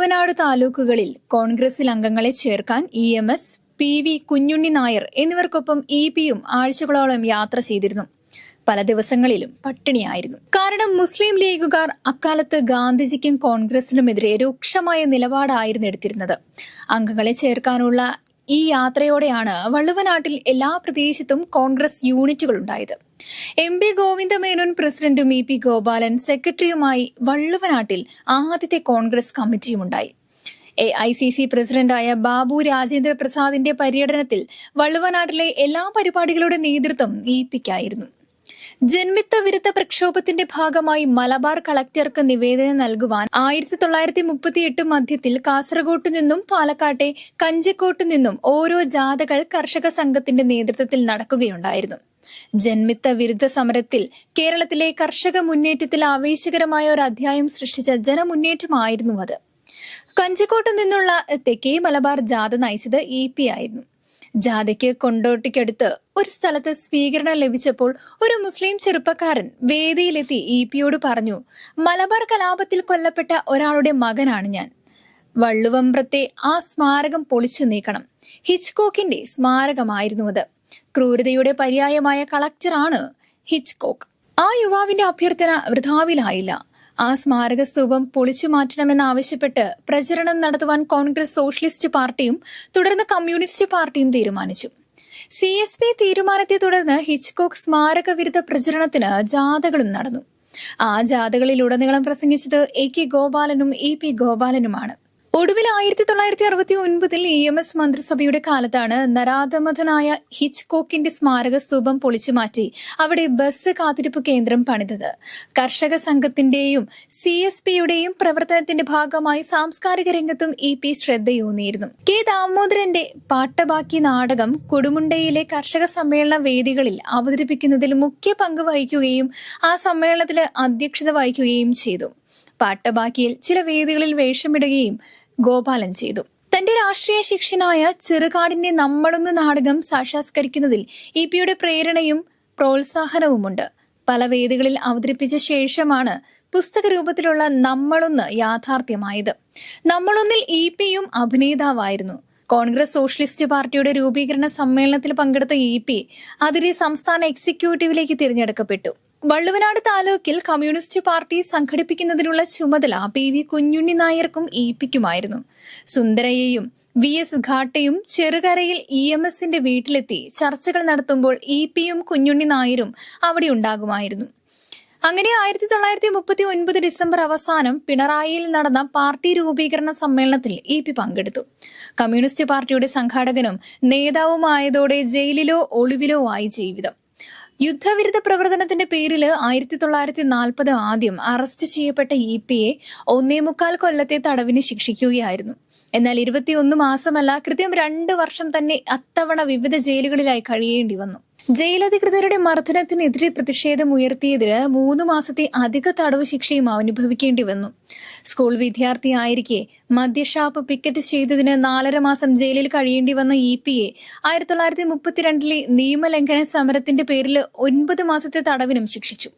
വള്ളുവനാട് താലൂക്കുകളിൽ കോൺഗ്രസിൽ അംഗങ്ങളെ ചേർക്കാൻ E M S P V Kunjunni Nair എന്നിവർക്കൊപ്പം ഇ പിയും ആഴ്ചകളോളം യാത്ര ചെയ്തിരുന്നു. പല ദിവസങ്ങളിലും പട്ടിണിയായിരുന്നു. കാരണം മുസ്ലിം ലീഗുകാർ അക്കാലത്ത് ഗാന്ധിജിക്കും കോൺഗ്രസിനുമെതിരെ രൂക്ഷമായ നിലപാടായിരുന്നു എടുത്തിരുന്നത്. അംഗങ്ങളെ ചേർക്കാനുള്ള ഈ യാത്രയോടെയാണ് വള്ളുവനാട്ടിൽ എല്ലാ പ്രദേശത്തും കോൺഗ്രസ് യൂണിറ്റുകൾ ഉണ്ടായത്. എം പി ഗോവിന്ദമേനോൻ പ്രസിഡന്റും ഇ പി ഗോപാലൻ സെക്രട്ടറിയുമായി വള്ളുവനാട്ടിൽ ആദ്യത്തെ കോൺഗ്രസ് കമ്മിറ്റിയുമുണ്ടായി. എ ഐ സി സി പ്രസിഡന്റായ ബാബു രാജേന്ദ്ര പ്രസാദിന്റെ പര്യടനത്തിൽ വള്ളുവനാട്ടിലെ എല്ലാ പരിപാടികളുടെ നേതൃത്വം ഇ പിക്കായിരുന്നു ജന്മിത്ത വിരുദ്ധ പ്രക്ഷോഭത്തിന്റെ ഭാഗമായി മലബാർ കളക്ടർക്ക് നിവേദനം നൽകുവാൻ ആയിരത്തി തൊള്ളായിരത്തി മുപ്പത്തിയെട്ട് മധ്യത്തിൽ കാസർഗോട്ട് നിന്നും പാലക്കാട്ടെ കഞ്ചിക്കോട്ട് നിന്നും ഓരോ ജാഥകൾ കർഷക സംഘത്തിന്റെ നേതൃത്വത്തിൽ നടക്കുകയുണ്ടായിരുന്നു. ജന്മിത്ത വിരുദ്ധ സമരത്തിൽ കേരളത്തിലെ കർഷക മുന്നേറ്റത്തിൽ ആവേശകരമായ ഒരു അധ്യായം സൃഷ്ടിച്ച ജനമുന്നേറ്റമായിരുന്നു അത്. കഞ്ചിക്കോട്ട് നിന്നുള്ള തെക്കേ മലബാർ ജാഥ നയിച്ചത് ഇ പി ആയിരുന്നു. ജാഥയ്ക്ക് കൊണ്ടോട്ടിക്കടുത്ത് ഒരു സ്ഥലത്ത് സ്വീകരണം ലഭിച്ചപ്പോൾ ഒരു മുസ്ലിം ചെറുപ്പക്കാരൻ വേദിയിലെത്തി ഇ പിയോട് പറഞ്ഞു മലബാർ കലാപത്തിൽ കൊല്ലപ്പെട്ട ഒരാളുടെ മകനാണ് ഞാൻ. വള്ളുവമ്പ്രത്തെ ആ സ്മാരകം പൊളിച്ചു നീക്കണം. ഹിച്ച്കോക്കിന്റെ സ്മാരകമായിരുന്നു അത്. ക്രൂരതയുടെ പര്യായമായ കളക്ടറാണ് ഹിച്ച്കോക്ക്. ആ യുവാവിന്റെ അഭ്യർത്ഥന വൃഥാവിലായില്ല. ആ സ്മാരക സ്തൂപം പൊളിച്ചു മാറ്റണമെന്നാവശ്യപ്പെട്ട് പ്രചരണം നടത്തുവാൻ കോൺഗ്രസ് സോഷ്യലിസ്റ്റ് പാർട്ടിയും തുടർന്ന് കമ്മ്യൂണിസ്റ്റ് പാർട്ടിയും തീരുമാനിച്ചു. സി എസ് പി തീരുമാനത്തെ തുടർന്ന് ഹിച്ച്കോക്ക് സ്മാരക വിരുദ്ധ പ്രചരണത്തിന് ജാഥകളും നടന്നു. ആ ജാഥകളിലുടനീളം പ്രസംഗിച്ചത് എ കെ ഗോപാലനും ഇ പി ഗോപാലനുമാണ്. ഒടുവിൽ ആയിരത്തി തൊള്ളായിരത്തി അറുപത്തി ഒൻപതിൽ ഇ എം എസ് മന്ത്രിസഭയുടെ കാലത്താണ് നരാധമഥനായ ഹിച്ച്കോക്കിന്റെ സ്മാരക സ്തൂപം പൊളിച്ചുമാറ്റി അവിടെ ബസ് കാത്തിരിപ്പ് കേന്ദ്രം പണിതത്. കർഷക സംഘത്തിന്റെയും സി എസ് പിയുടെയും പ്രവർത്തനത്തിന്റെ ഭാഗമായി സാംസ്കാരിക രംഗത്തും ഇ പി ശ്രദ്ധയൂന്നിയിരുന്നു. കെ ദാമോദരന്റെ പാട്ടബാക്കി നാടകം കൊടുമുണ്ടയിലെ കർഷക സമ്മേളന വേദികളിൽ അവതരിപ്പിക്കുന്നതിൽ മുഖ്യ പങ്ക് വഹിക്കുകയും ആ സമ്മേളനത്തിൽ അധ്യക്ഷത വഹിക്കുകയും ചെയ്തു. പാട്ടബാക്കിയിൽ ചില വേദികളിൽ വേഷമിടുകയും ഗോപാലൻ ചെയ്തു. തന്റെ രാഷ്ട്രീയ ശിക്ഷനായ ചെറുകാടിന്റെ നമ്മളൊന്ന് നാടകം സാക്ഷാത്കരിക്കുന്നതിൽ ഇ പിയുടെ പ്രേരണയും പ്രോത്സാഹനവുമുണ്ട്. പല വേദികളിൽ അവതരിപ്പിച്ച ശേഷമാണ് പുസ്തക രൂപത്തിലുള്ള നമ്മളൊന്ന് യാഥാർത്ഥ്യമായത്. നമ്മളൊന്നിൽ ഇ പിയും അഭിനേതാവായിരുന്നു. കോൺഗ്രസ് സോഷ്യലിസ്റ്റ് പാർട്ടിയുടെ രൂപീകരണ സമ്മേളനത്തിൽ പങ്കെടുത്ത ഇ പി അതിലെ സംസ്ഥാന എക്സിക്യൂട്ടീവിലേക്ക് തിരഞ്ഞെടുക്കപ്പെട്ടു. വള്ളുവനാട് താലൂക്കിൽ കമ്മ്യൂണിസ്റ്റ് പാർട്ടി സംഘടിപ്പിക്കുന്നതിനുള്ള ചുമതല പി വി കുഞ്ഞുണ്ണി നായർക്കും ഇ പിക്കുമായിരുന്നു സുന്ദരയെയും വി എസ് ഘാട്ടയും ചെറുകരയിൽ ഇ എം എസിന്റെ വീട്ടിലെത്തി ചർച്ചകൾ നടത്തുമ്പോൾ ഇ പിയും കുഞ്ഞുണ്ണി നായരും അവിടെ ഉണ്ടാകുമായിരുന്നു. അങ്ങനെ ആയിരത്തി തൊള്ളായിരത്തി മുപ്പത്തി ഒൻപത് ഡിസംബർ അവസാനം പിണറായിയിൽ നടന്ന പാർട്ടി രൂപീകരണ സമ്മേളനത്തിൽ ഇ പി പങ്കെടുത്തു. കമ്മ്യൂണിസ്റ്റ് പാർട്ടിയുടെ സംഘാടകനും നേതാവുമായതോടെ ജയിലിലോ ഒളിവിലോ ആയി ജീവിതം. യുദ്ധവിരുദ്ധ പ്രവർത്തനത്തിന്റെ പേരിൽ ആയിരത്തി തൊള്ളായിരത്തി നാൽപ്പത് ആദ്യം അറസ്റ്റ് ചെയ്യപ്പെട്ട ഇ പി എ ഒന്നേ മുക്കാൽ കൊല്ലത്തെ തടവിന് ശിക്ഷിക്കുകയായിരുന്നു. എന്നാൽ ഇരുപത്തിയൊന്ന് മാസമല്ല കൃത്യം രണ്ട് വർഷം തന്നെ അത്തവണ വിവിധ ജയിലുകളിലായി കഴിയേണ്ടി വന്നു. ജയിലധികൃതരുടെ മർദ്ദനത്തിനെതിരെ പ്രതിഷേധം ഉയർത്തിയതിന് മൂന്ന് മാസത്തെ അധിക തടവ് ശിക്ഷയും അനുഭവിക്കേണ്ടി വന്നു. സ്കൂൾ വിദ്യാർത്ഥിയായിരിക്കെ മദ്യഷാപ്പ് പിക്കറ്റ് ചെയ്തതിന് നാലര മാസം ജയിലിൽ കഴിയേണ്ടി വന്ന ഇ പി എ ആയിരത്തി തൊള്ളായിരത്തി മുപ്പത്തിരണ്ടിലെ നിയമലംഘന സമരത്തിന്റെ പേരിൽ ഒൻപത് മാസത്തെ തടവിനും ശിക്ഷിച്ചു.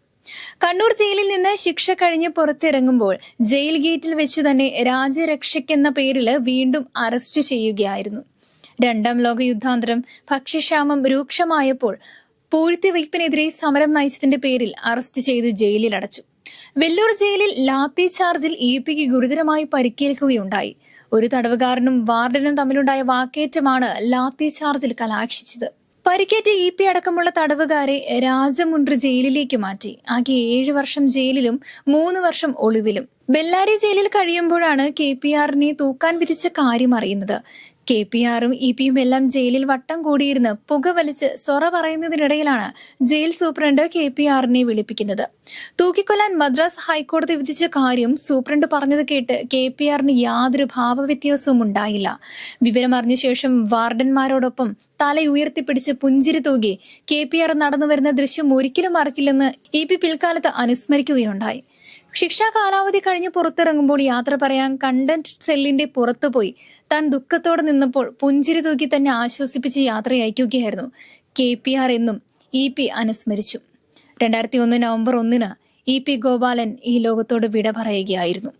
കണ്ണൂർ ജയിലിൽ നിന്ന് ശിക്ഷ കഴിഞ്ഞ് പുറത്തിറങ്ങുമ്പോൾ ജയിൽ ഗേറ്റിൽ വെച്ച് തന്നെ രാജ്യരക്ഷയ്ക്കെന്ന പേരിൽ വീണ്ടും അറസ്റ്റ് ചെയ്യുകയായിരുന്നു. രണ്ടാം ലോക യുദ്ധാന്തരം ഭക്ഷ്യക്ഷാമം രൂക്ഷമായപ്പോൾ പൂഴ്ത്തിവയ്പ്പിനെതിരെ സമരം നയിച്ചതിന്റെ പേരിൽ അറസ്റ്റ് ചെയ്ത് ജയിലിൽ അടച്ചു വെല്ലൂർ ജയിലിൽ ലാത്തി ചാർജിൽ ഇ പിക്ക് ഗുരുതരമായി പരിക്കേൽക്കുകയുണ്ടായി. ഒരു തടവുകാരനും വാർഡനും തമ്മിലുണ്ടായ വാക്കേറ്റമാണ് ലാത്തി ചാർജിൽ കലാക്ഷിച്ചത്. പരിക്കേറ്റ ഇ പി അടക്കമുള്ള തടവുകാരെ രാജമുണ്ട്രി ജയിലിലേക്ക് മാറ്റി. ആകെ ഏഴ് വർഷം ജയിലിലും മൂന്ന് വർഷം ഒളിവിലും. ബെല്ലാരി ജയിലിൽ കഴിയുമ്പോഴാണ് കെ പി ആറിനെ തൂക്കാൻ വിധിച്ച കാര്യം അറിയുന്നത്. കെ പി ആറും ഇ പിയും എല്ലാം ജയിലിൽ വട്ടം കൂടിയിരുന്ന് പുക വലിച്ച് സൊറ പറയുന്നതിനിടയിലാണ് ജയിൽ സൂപ്രണ്ട് കെ പി ആറിനെ വിളിപ്പിക്കുന്നത്. തൂക്കിക്കൊല്ലാൻ മദ്രാസ് ഹൈക്കോടതി വിധിച്ച കാര്യം സൂപ്രണ്ട് പറഞ്ഞത് കേട്ട് കെ പി ആറിന് യാതൊരു ഭാവവ്യത്യാസവും ഉണ്ടായില്ല. വിവരമറിഞ്ഞ ശേഷം വാർഡന്മാരോടൊപ്പം തല ഉയർത്തിപ്പിടിച്ച് പുഞ്ചിരി തൂകി കെ പി ആർ നടന്നു വരുന്ന ദൃശ്യം ഒരിക്കലും മറക്കില്ലെന്ന് ഇ പി പിൽക്കാലത്ത് അനുസ്മരിക്കുകയുണ്ടായി. ശിക്ഷാ കാലാവധി കഴിഞ്ഞ് പുറത്തിറങ്ങുമ്പോൾ യാത്ര പറയാൻ കണ്ടന്റ് സെല്ലിന്റെ പുറത്തു പോയി. താൻ ദുഃഖത്തോടെ നിന്നപ്പോൾ പുഞ്ചിരി തൂക്കി തന്നെ ആശ്വസിപ്പിച്ച് യാത്ര അയക്കുകയായിരുന്നു. കെ പി ആർ എന്നും ഇ പി അനുസ്മരിച്ചു. രണ്ടായിരത്തി ഒന്ന് നവംബർ ഒന്നിന് ഇ പി ഗോപാലൻ ഈ ലോകത്തോട് വിട പറയുകയായിരുന്നു.